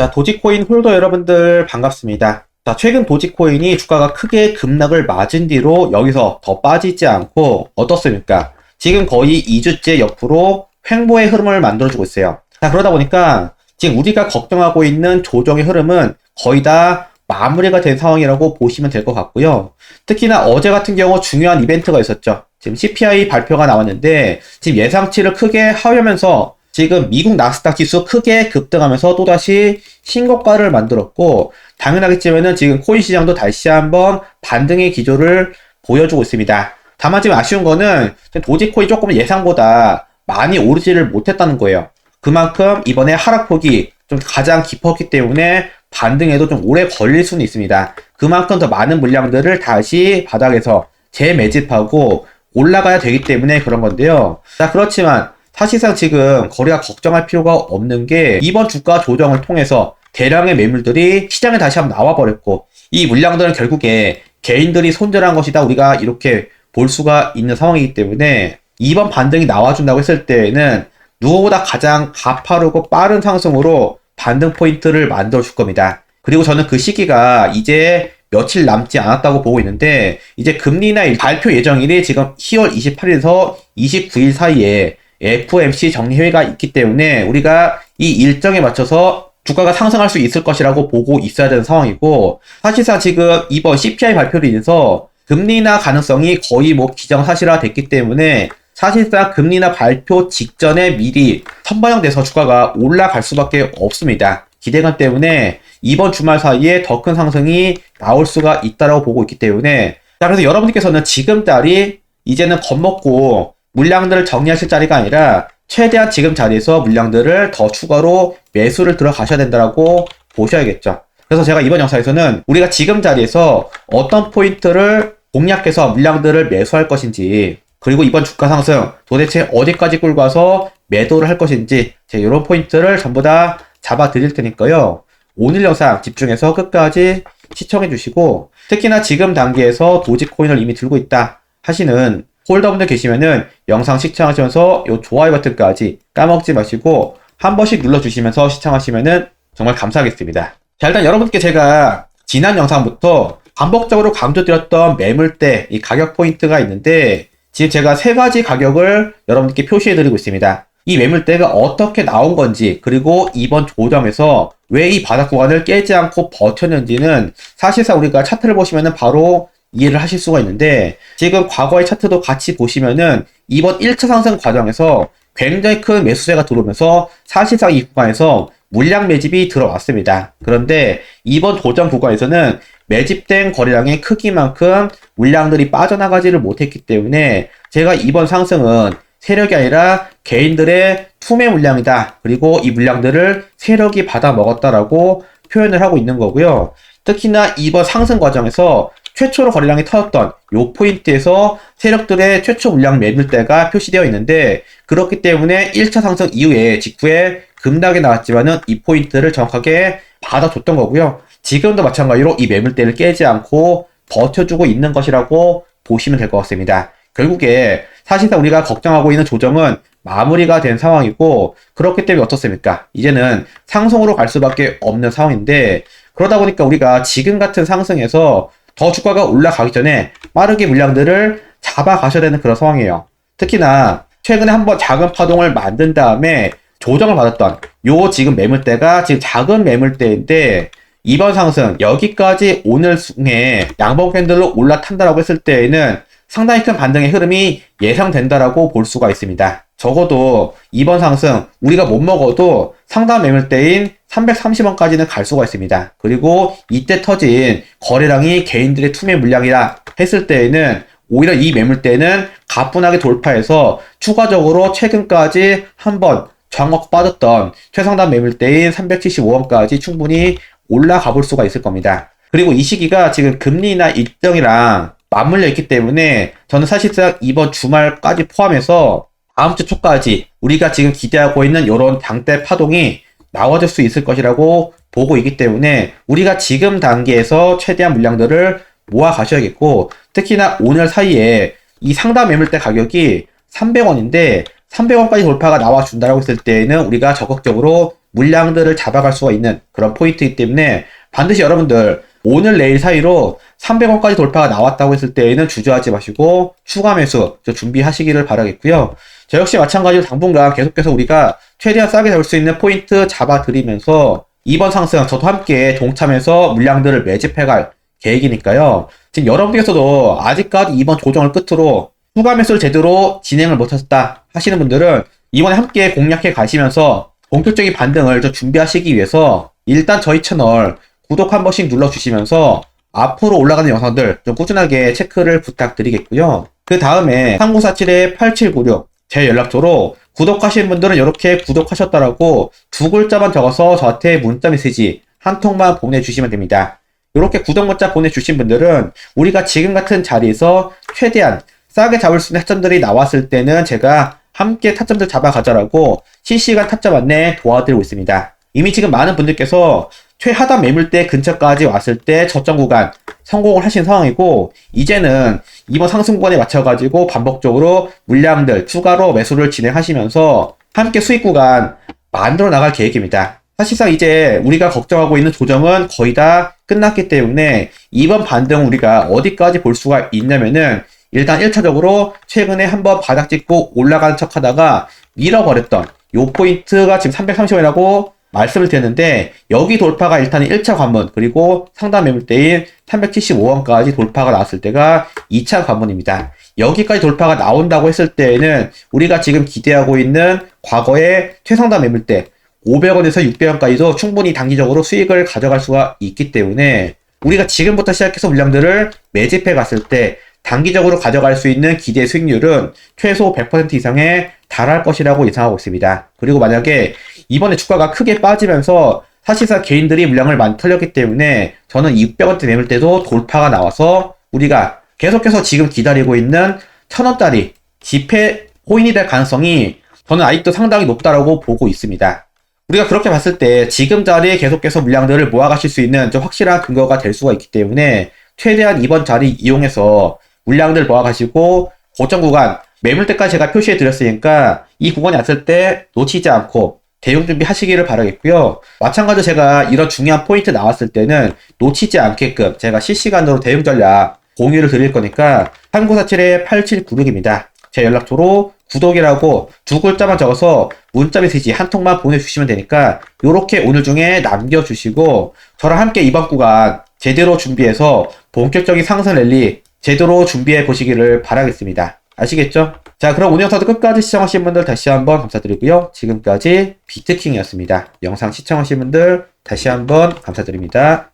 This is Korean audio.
자, 도지코인 홀더 여러분들 반갑습니다. 자, 최근 도지코인이 주가가 크게 급락을 맞은 뒤로 여기서 더 빠지지 않고 어떻습니까? 지금 거의 2주째 옆으로 횡보의 흐름을 만들어주고 있어요. 자, 그러다 보니까 지금 우리가 걱정하고 있는 조정의 흐름은 거의 다 마무리가 된 상황이라고 보시면 될 것 같고요. 특히나 어제 같은 경우 중요한 이벤트가 있었죠. 지금 CPI 발표가 나왔는데 지금 예상치를 크게 하회하면서 지금 미국 나스닥 지수 크게 급등하면서 또다시 신고가를 만들었고 당연하겠지만은 지금 코인 시장도 다시 한번 반등의 기조를 보여주고 있습니다. 다만 지금 아쉬운 거는 도지코인 조금 예상보다 많이 오르지를 못했다는 거예요. 그만큼 이번에 하락폭이 좀 가장 깊었기 때문에 반등에도 좀 오래 걸릴 수는 있습니다. 그만큼 더 많은 물량들을 다시 바닥에서 재매집하고 올라가야 되기 때문에 그런 건데요. 자, 그렇지만 사실상 지금 거래가 걱정할 필요가 없는 게 이번 주가 조정을 통해서 대량의 매물들이 시장에 다시 한번 나와버렸고 이 물량들은 결국에 개인들이 손절한 것이다 우리가 이렇게 볼 수가 있는 상황이기 때문에 이번 반등이 나와준다고 했을 때에는 누구보다 가장 가파르고 빠른 상승으로 반등 포인트를 만들어 줄 겁니다. 그리고 저는 그 시기가 이제 며칠 남지 않았다고 보고 있는데 이제 금리나 발표 예정일이 지금 10월 28일에서 29일 사이에 FOMC 정리회의가 있기 때문에 우리가 이 일정에 맞춰서 주가가 상승할 수 있을 것이라고 보고 있어야 되는 상황이고 사실상 지금 이번 CPI 발표로 인해서 금리나 가능성이 거의 뭐 기정사실화 됐기 때문에 사실상 금리나 발표 직전에 미리 선반영돼서 주가가 올라갈 수밖에 없습니다. 기대감 때문에 이번 주말 사이에 더 큰 상승이 나올 수가 있다고 보고 있기 때문에 자 그래서 여러분들께서는 지금 달이 이제는 겁먹고 물량들을 정리하실 자리가 아니라 최대한 지금 자리에서 물량들을 더 추가로 매수를 들어가셔야 된다고 보셔야겠죠. 그래서 제가 이번 영상에서는 우리가 지금 자리에서 어떤 포인트를 공략해서 물량들을 매수할 것인지 그리고 이번 주가 상승 도대체 어디까지 끌고 가서 매도를 할 것인지 제가 이런 포인트를 전부 다 잡아 드릴 테니까요. 오늘 영상 집중해서 끝까지 시청해 주시고 특히나 지금 단계에서 도지코인을 이미 들고 있다 하시는 홀더분들 계시면은 영상 시청하시면서 요 좋아요 버튼까지 까먹지 마시고 한 번씩 눌러주시면서 시청하시면은 정말 감사하겠습니다. 자 일단 여러분께 제가 지난 영상부터 반복적으로 강조드렸던 매물대 이 가격 포인트가 있는데 지금 제가 세 가지 가격을 여러분께 표시해 드리고 있습니다. 이 매물대가 어떻게 나온 건지 그리고 이번 조정에서 왜 이 바닥 구간을 깨지 않고 버텼는지는 사실상 우리가 차트를 보시면은 바로 이해를 하실 수가 있는데 지금 과거의 차트도 같이 보시면은 이번 1차 상승 과정에서 굉장히 큰 매수세가 들어오면서 사실상 이 구간에서 물량 매집이 들어왔습니다. 그런데 이번 조정 구간에서는 매집된 거래량의 크기만큼 물량들이 빠져나가지를 못했기 때문에 제가 이번 상승은 세력이 아니라 개인들의 투매 물량이다. 그리고 이 물량들을 세력이 받아 먹었다라고 표현을 하고 있는 거고요. 특히나 이번 상승 과정에서 최초로 거래량이 터졌던 요 포인트에서 세력들의 최초 물량 매물대가 표시되어 있는데 그렇기 때문에 1차 상승 이후에 직후에 급락이 나왔지만은 이 포인트를 정확하게 받아줬던 거고요. 지금도 마찬가지로 이 매물대를 깨지 않고 버텨주고 있는 것이라고 보시면 될 것 같습니다. 결국에 사실상 우리가 걱정하고 있는 조정은 마무리가 된 상황이고 그렇기 때문에 어떻습니까? 이제는 상승으로 갈 수밖에 없는 상황인데 그러다 보니까 우리가 지금 같은 상승에서 더 주가가 올라가기 전에 빠르게 물량들을 잡아가셔야 되는 그런 상황이에요. 특히나 최근에 한번 작은 파동을 만든 다음에 조정을 받았던 요 지금 매물대가 지금 작은 매물대인데 이번 상승 여기까지 오늘 중에 양봉 캔들로 올라탄다라고 했을 때에는 상당히 큰 반등의 흐름이 예상된다라고 볼 수가 있습니다. 적어도 이번 상승 우리가 못 먹어도 상당 매물대인 330원까지는 갈 수가 있습니다. 그리고 이때 터진 거래량이 개인들의 투매 물량이라 했을 때에는 오히려 이 매물대는 가뿐하게 돌파해서 추가적으로 최근까지 한번 정확 빠졌던 최상단 매물대인 375원까지 충분히 올라가 볼 수가 있을 겁니다. 그리고 이 시기가 지금 금리나 일정이랑 맞물려 있기 때문에 저는 사실상 이번 주말까지 포함해서 다음 주 초까지 우리가 지금 기대하고 있는 이런 당대 파동이 나와줄 수 있을 것이라고 보고 있기 때문에 우리가 지금 단계에서 최대한 물량들을 모아 가셔야겠고 특히나 오늘 사이에 이 상담 매물대 가격이 300원인데 300원까지 돌파가 나와준다고 했을 때는 우리가 적극적으로 물량들을 잡아갈 수가 있는 그런 포인트이기 때문에 반드시 여러분들 오늘 내일 사이로 300원까지 돌파가 나왔다고 했을 때에는 주저하지 마시고 추가 매수 저 준비하시기를 바라겠고요. 저 역시 마찬가지로 당분간 계속해서 우리가 최대한 싸게 잡을 수 있는 포인트 잡아드리면서 이번 상승 저도 함께 동참해서 물량들을 매집해갈 계획이니까요. 지금 여러분께서도 아직까지 이번 조정을 끝으로 추가 매수를 제대로 진행을 못하셨다 하시는 분들은 이번에 함께 공략해 가시면서 본격적인 반등을 좀 준비하시기 위해서 일단 저희 채널 구독 한 번씩 눌러주시면서 앞으로 올라가는 영상들 좀 꾸준하게 체크를 부탁드리겠고요. 그 다음에 3947-8796 제 연락처로 구독하신 분들은 이렇게 구독하셨다라고 두 글자만 적어서 저한테 문자 메시지 한 통만 보내주시면 됩니다. 이렇게 구독 문자 보내주신 분들은 우리가 지금 같은 자리에서 최대한 싸게 잡을 수 있는 타점들이 나왔을 때는 제가 함께 타점들 잡아가자라고 실시간 타점 안내 도와드리고 있습니다. 이미 지금 많은 분들께서 최하단 매물대 근처까지 왔을 때 저점 구간 성공을 하신 상황이고 이제는 이번 상승 구간에 맞춰가지고 반복적으로 물량들 추가로 매수를 진행하시면서 함께 수익 구간 만들어 나갈 계획입니다. 사실상 이제 우리가 걱정하고 있는 조정은 거의 다 끝났기 때문에 이번 반등 우리가 어디까지 볼 수가 있냐면은 일단 1차적으로 최근에 한번 바닥 찍고 올라가는 척 하다가 밀어버렸던 요 포인트가 지금 330원이라고 말씀을 드렸는데 여기 돌파가 일단 1차 관문 그리고 상단 매물대인 375원까지 돌파가 나왔을 때가 2차 관문입니다. 여기까지 돌파가 나온다고 했을 때에는 우리가 지금 기대하고 있는 과거의 최상단 매물대 500원에서 600원까지도 충분히 단기적으로 수익을 가져갈 수가 있기 때문에 우리가 지금부터 시작해서 물량들을 매집해 갔을 때 단기적으로 가져갈 수 있는 기대 수익률은 최소 100% 이상에 달할 것이라고 예상하고 있습니다. 그리고 만약에 이번에 주가가 크게 빠지면서 사실상 개인들이 물량을 많이 털렸기 때문에 저는 600원대 매물대도 돌파가 나와서 우리가 계속해서 지금 기다리고 있는 1000원짜리 지폐 코인이 될 가능성이 저는 아직도 상당히 높다라고 보고 있습니다. 우리가 그렇게 봤을 때 지금 자리에 계속해서 물량들을 모아가실 수 있는 좀 확실한 근거가 될 수가 있기 때문에 최대한 이번 자리 이용해서 물량들 모아가시고 고점 구간 매물대까지 제가 표시해 드렸으니까 이 구간이 왔을 때 놓치지 않고 대응 준비하시기를 바라겠고요. 마찬가지로 제가 이런 중요한 포인트 나왔을 때는 놓치지 않게끔 제가 실시간으로 대응 전략 공유를 드릴 거니까 3947-8796입니다. 제 연락처로 구독이라고 두 글자만 적어서 문자 메시지 한 통만 보내주시면 되니까 요렇게 오늘 중에 남겨주시고 저랑 함께 이번 구간 제대로 준비해서 본격적인 상승 랠리 제대로 준비해 보시기를 바라겠습니다. 아시겠죠? 자, 그럼 오늘 영상도 끝까지 시청하신 분들 다시 한번 감사드리고요. 지금까지 비트킹이었습니다. 영상 시청하신 분들 다시 한번 감사드립니다.